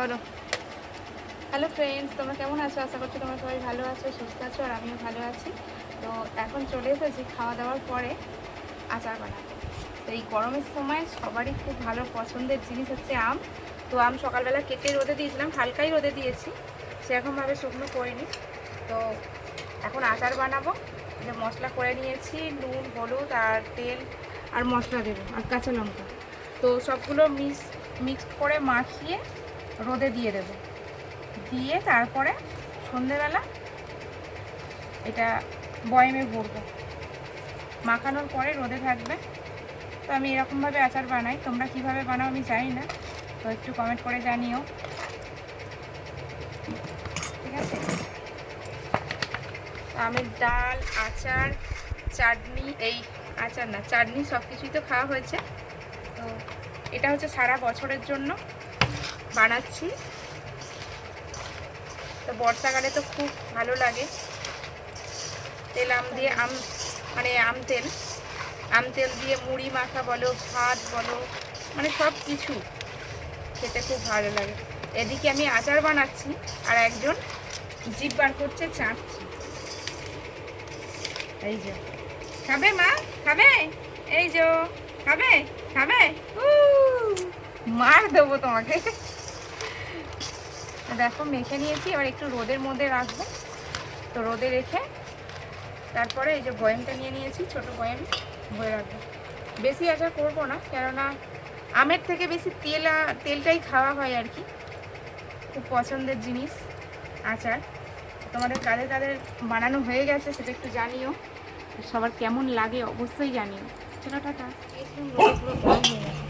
করো। Hello friends তোমরা কেমন আছো? আশা করছি তোমরা সবাই ভালো আছো, সুস্থ আছো, আর আমিও ভালো আছি। তো এখন চলে এসেছি খাওয়া দাওয়ার পরে আচার বানাতে। তো এই গরমের সময় সবারই খুব ভালো পছন্দের জিনিস হচ্ছে আম। তো আম সকালবেলা কেটে রোদে দিয়েছিলাম, হালকাই রোদে দিয়েছি। সেরকমভাবে শুকনো করিনি। তো এখন আচার বানাবো। যে মশলা করে নিয়েছি, নুন, হলুদ, আর তেল, আর মশলা দেবো, আর কাঁচা লঙ্কা। তো সবগুলো মিক্স, মিক্সড করে মাখিয়ে রোদে দিয়ে দেবো। দিয়ে তারপরে সন্ধেবেলা এটা বয়মে ভরবো। মাখানোর পরে রোদে থাকবে। তো আমি এরকমভাবে আচার বানাই। তোমরা কীভাবে বানাও আমি জানি না। তো একটু কমেন্ট করে জানিও। ঠিক আছে? আমের ডাল, আচার, চাটনি, এই আচার না, চাটনি সব কিছুই তো খাওয়া হয়েছে। তো এটা হচ্ছে সারা বছরের জন্য। বানাচ্ছি। তো বর্ষাকালে তো খুব ভালো লাগে। তেল, আম দিয়ে আম মানে আম তেল। আম তেল দিয়ে মুড়ি মাখা বলো, ভাত বলো মানে সব কিছু খেতে খুব ভালো লাগে। এদিকে আমি আচার বানাচ্ছি আর একজন জিপ বার করছে চাটছি। এই যে। খাবে মা? খাবে? এই যে খাবে? খাবে? মার দেবো তোমাকে। দেখো মেখে নিয়েছি, এবার একটু রোদের মধ্যে রাখব। তো রোদে রেখে তারপরে এই যে বয়েমটা নিয়ে নিয়েছি, ছোট বয়েম ভরে রাখব। বেশি আচার করব না, কেননা আমের থেকে বেশি তেল তেলটাই খাওয়া হয় আর কি। খুব পছন্দের জিনিস, আচার। তোমাদের কাদের কাদের বানানো হয়ে গেছে সেটা একটু জানিও। সবার কেমন লাগে অবশ্যই জানিও। চলো টাটা। এই শুন, রোদে পুরো গরম হয়ে গেছে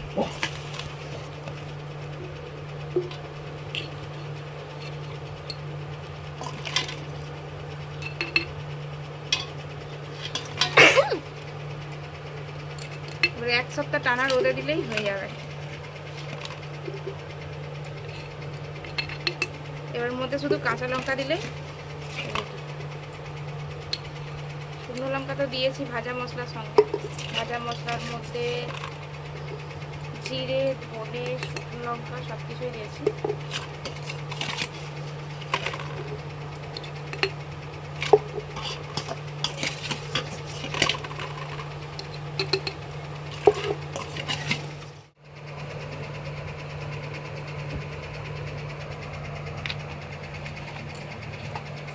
এবার এক সপ্তাহ টানা রোদে দিলেই হয়ে যাবে। এবার মধ্যে শুধু কাঁচা লঙ্কা দিলে শুকনো লঙ্কা তো দিয়েছি ভাজা মশলার সঙ্গে। ভাজা মশলার মধ্যে জিরে, ধনে, শুকনো লঙ্কা সব কিছুই দিয়েছি।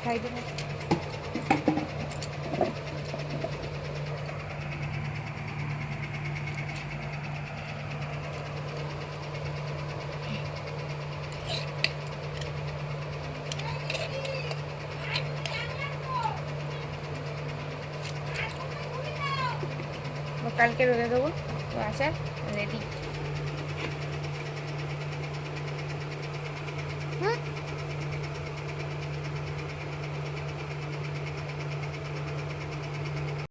दिखाई दे कल के रोज़े देव तो आशा रेडी